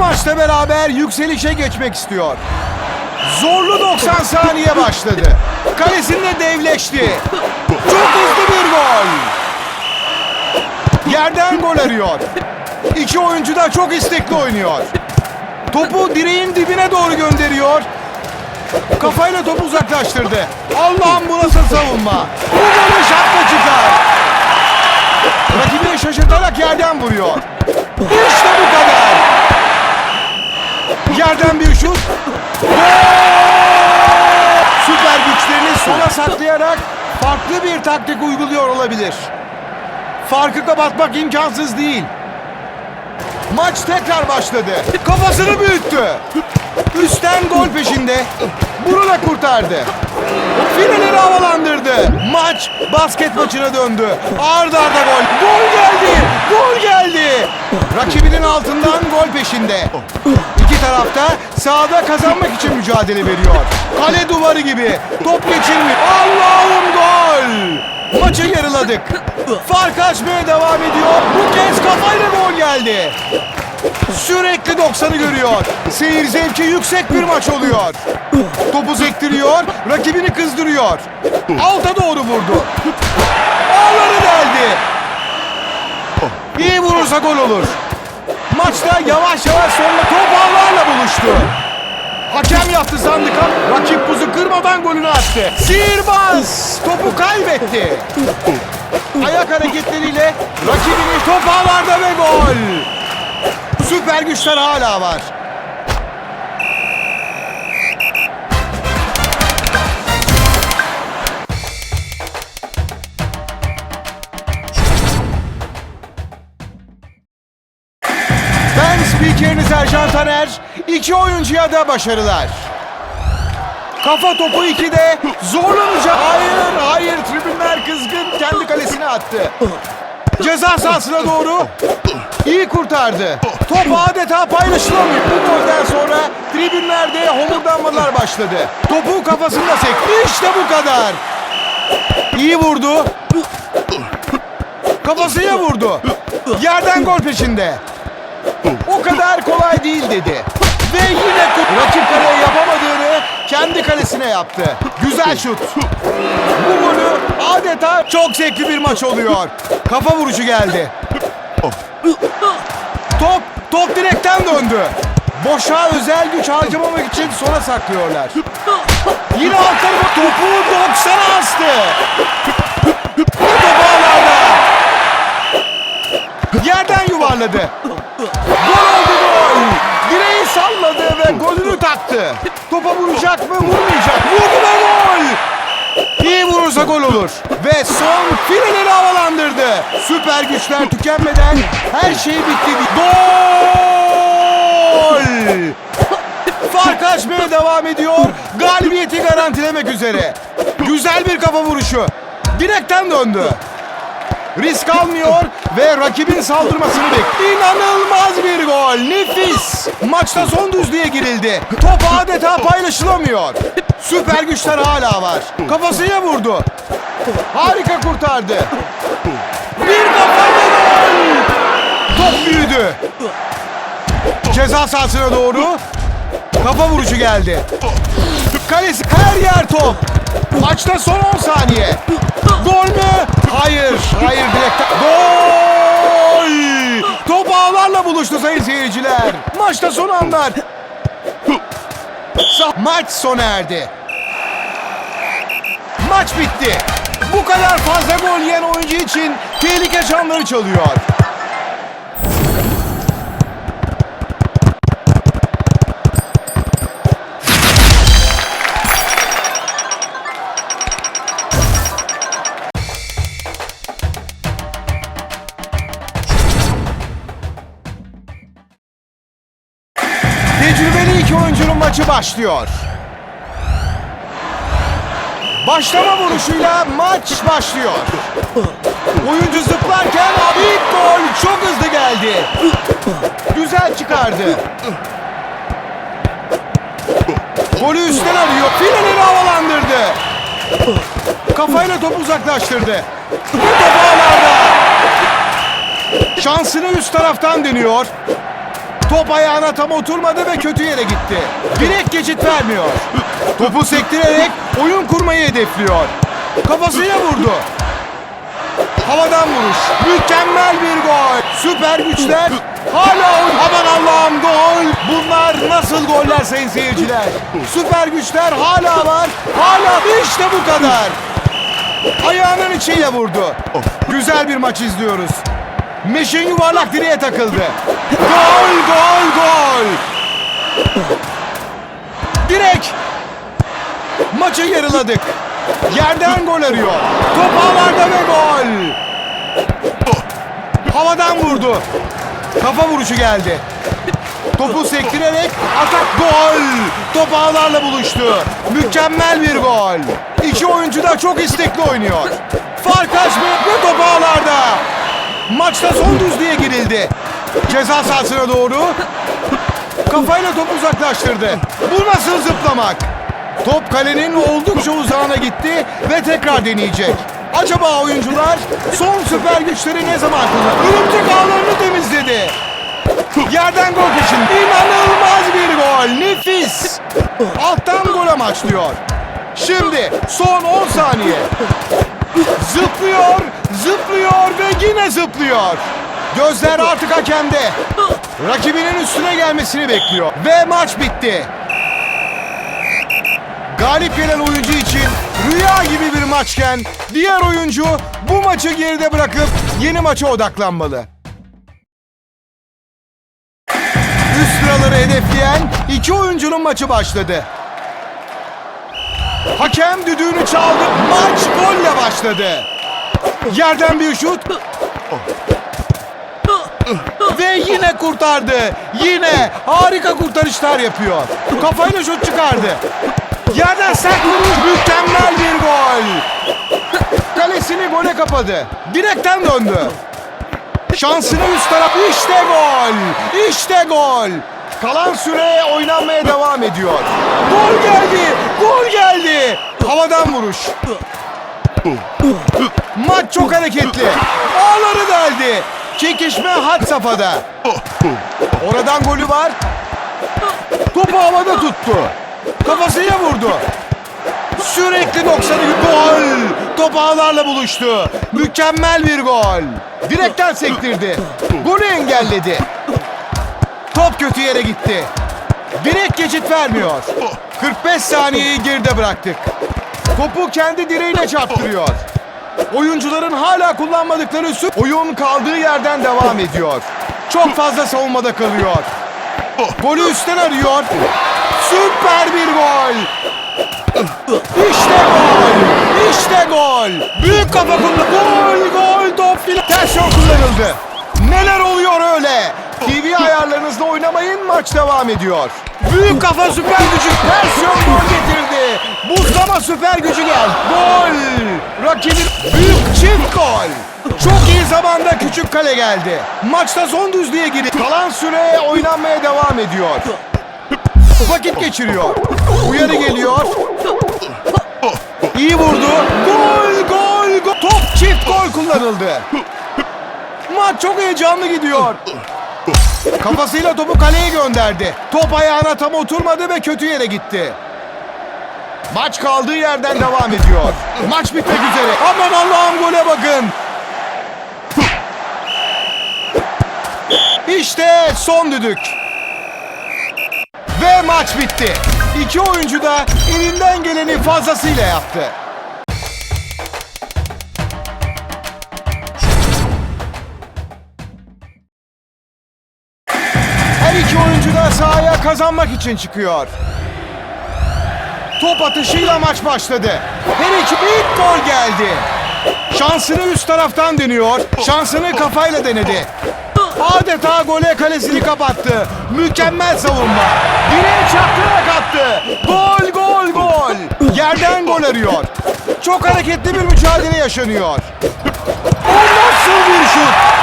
maçla beraber yükselişe geçmek istiyor. Zorlu 90 saniye başladı. Kalesinde devleşti. Çok hızlı bir gol. Yerden gol arıyor. İki oyuncu da çok istekli oynuyor. Topu direğin dibine doğru gönderiyor. Kafayla topu uzaklaştırdı. Allah'ım bu nasıl savunma? Bu golü şapka çıkar. Rakibini şaşırtarak yerden vuruyor. İşte bu kadar. Yerden bir şut. Süper güçlerini sona saklayarak farklı bir taktik uyguluyor olabilir. Farkı kapatmak imkansız değil. Maç tekrar başladı. Kafasını büyüttü. Üstten gol peşinde. Bunu da kurtardı. Fileleri havalandırdı. Maç basket maçına döndü. Arda arda gol. Gol geldi. Gol geldi. Rakibinin altından gol peşinde. İki tarafta sahada kazanmak için mücadele veriyor. Kale duvarı gibi. Top geçirmiyor. Allah'ım gol. Maçı yarıladık. Fark açmaya devam ediyor. Bu kez kafayla gol geldi. Sürekli 90'ı görüyor. Seyir zevki yüksek bir maç oluyor. Topu sektiriyor, rakibini kızdırıyor. Alta doğru vurdu. Ağları deldi. İyi vurursa gol olur. Maçta yavaş yavaş sonunda top ağlarla buluştu. Hakem yaptı sandık ama rakip buzu kırmadan golünü attı. Sihirbaz topu kaybetti. Ayak hareketleriyle rakibini top ağlarda ve gol. Süper güçler hala var. Spikeriniz Ercan Taner. İki oyuncuya da başarılar. Kafa topu 2'de zorlanacak. Hayır, hayır. Tribünler kızgın. Kendi kalesine attı. Ceza sahasına doğru iyi kurtardı. Top adeta paylaşılamıyor. Bu golden sonra tribünlerde homurdanmalar başladı. Topu kafasında sekti. İşte bu kadar. İyi vurdu. Kafasına vurdu. Yerden gol peşinde. O kadar kolay değil dedi. Ve yine rakip kaleye yapamadığını kendi kalesine yaptı. Güzel şut. Bu golü adeta çok zevkli bir maç oluyor. Kafa vuruşu geldi. Top, top direkten döndü. Boşa özel güç harcamamak için sona saklıyorlar. Yine alt topu 90'a astı. Top ağlarda. Yerden yuvarladı. Gol oldu gol. Direği salladı ve golünü taktı. Topa vuracak mı vurmayacak. Vurdu ve gol. İyi vurursa gol olur. Ve son fileleri havalandırdı. Süper güçler tükenmeden her şey bitti. Gol! Fark açmaya devam ediyor. Galibiyeti garantilemek üzere. Güzel bir kafa vuruşu. Direkten döndü. Risk almıyor ve rakibin saldırmasını bekliyor. İnanılmaz bir gol. Nefis. Maçta son düzlüğe girildi. Top adeta paylaşılamıyor. Süper güçler hala var. Kafasına vurdu. Harika kurtardı. Bir kafalı gol. Top büyüdü. Ceza sahasına doğru. Kafa vuruşu geldi. Kalesi her yer top. Maçta son 10 saniye. Gol mü? Hayır. Hayır direkten. Gol! Top ağlarla buluştu sayın seyirciler. Maçta son anlar. Maç sona erdi. Maç bitti. Bu kadar fazla gol yiyen oyuncu için tehlike çanları çalıyor. Başlıyor. Başlama vuruşuyla maç başlıyor. Oyuncu zıplarken ilk gol çok hızlı geldi. Güzel çıkardı. Golü üstten arıyor. Fileleri havalandırdı. Kafayla topu uzaklaştırdı. Bu top ağlarda. Şansını üst taraftan deniyor. Top ayağına tam oturmadı ve kötü yere gitti. Direkt geçit vermiyor. Topu sektirerek oyun kurmayı hedefliyor. Kafasıyla vurdu. Havadan vuruş. Mükemmel bir gol. Süper güçler. Hala oyun. Aman Allah'ım gol. Bunlar nasıl goller sayın seyirciler. Süper güçler hala var. Hala işte bu kadar. Ayağının içiyle vurdu. Güzel bir maç izliyoruz. Meşin yuvarlak direğe takıldı. Gol, gol, gol. Direk. Maçı yarıladık. Yerden gol arıyor. Top ağlarda ve gol. Havadan vurdu. Kafa vuruşu geldi. Topu sektirerek atak gol. Top ağlarla buluştu. Mükemmel bir gol. İki oyuncu da çok istekli oynuyor. Fark. Maçta son düzlüğe girildi. Ceza sahasına doğru. Kafayla topu uzaklaştırdı. Bu nasıl zıplamak? Top kalenin oldukça uzağına gitti ve tekrar deneyecek. Acaba oyuncular son süper güçleri ne zaman kullanır? Örümcek ağlarını temizledi. Yerden gol peşinde. İnanılmaz bir gol. Nefis. Alttan gol amaçlıyor. Şimdi son 10 saniye. Zıplıyor, zıplıyor ve yine zıplıyor. Gözler artık hakemde. Rakibinin üstüne gelmesini bekliyor. Ve maç bitti. Galip gelen oyuncu için rüya gibi bir maçken diğer oyuncu bu maçı geride bırakıp yeni maça odaklanmalı. Üst sıraları hedefleyen iki oyuncunun maçı başladı. Hakem düdüğünü çaldı. Maç golle başladı. Yerden bir şut. Ve yine kurtardı. Yine harika kurtarışlar yapıyor. Kafayla şut çıkardı. Yerden sert vuruş mükemmel bir gol. Kalesini gole kapadı. Direkten döndü. Şansını üst taraf. İşte gol. İşte gol. Kalan süre oynanmaya devam ediyor. Gol geldi. Gol geldi. Havadan vuruş. Maç çok hareketli. Ağları deldi. Çekişme had safhada. Oradan golü var. Topu havada tuttu. Kafasıyla vurdu. Sürekli 90 gol. Top ağlarla buluştu. Mükemmel bir gol. Direkten sektirdi. Golü engelledi. Top kötü yere gitti. Direkt geçit vermiyor. 45 saniyeyi geride bıraktık. Topu kendi direğine çarptırıyor. Oyuncuların hala kullanmadıkları sü- oyun kaldığı yerden devam ediyor. Çok fazla savunmada kalıyor. Golü üstten arıyor. Süper bir gol. İşte gol. İşte gol. Büyük kafa kullanıldı. Gol gol top file. Ters yol kullanıldı. Neler oluyor öyle? TV ayarlarınızla oynamayın maç devam ediyor. Büyük kafa süper gücü ters yol gol getirdi. Buzlama süper gücü geldi. Gol. Rakibin büyük çift gol. Çok iyi zamanda küçük kale geldi. Maçta son düzlüğe girdi. Kalan süre oynanmaya devam ediyor. Vakit geçiriyor. Uyarı geliyor. İyi vurdu. Gol, gol, gol. Top çift gol kullanıldı. Maç çok heyecanlı gidiyor. Kafasıyla topu kaleye gönderdi. Top ayağına tam oturmadı ve kötü yere gitti. Maç kaldığı yerden devam ediyor. Maç bitmek üzere. Aman Allah'ım gole bakın. İşte son düdük. Ve maç bitti. İki oyuncu da elinden geleni fazlasıyla yaptı. Kazanmak için çıkıyor. Top atışıyla maç başladı. Her iki ilk gol geldi. Şansını üst taraftan deniyor. Şansını kafayla denedi. Adeta gole kalesini kapattı. Mükemmel savunma. Direğe çarptırarak attı. Gol gol gol. Yerden gol arıyor. Çok hareketli bir mücadele yaşanıyor. O nasıl bir şut?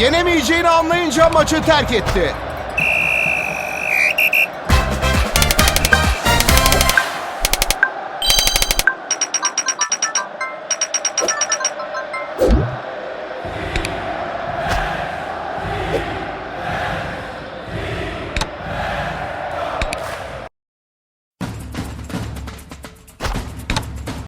Yenemeyeceğini anlayınca maçı terk etti.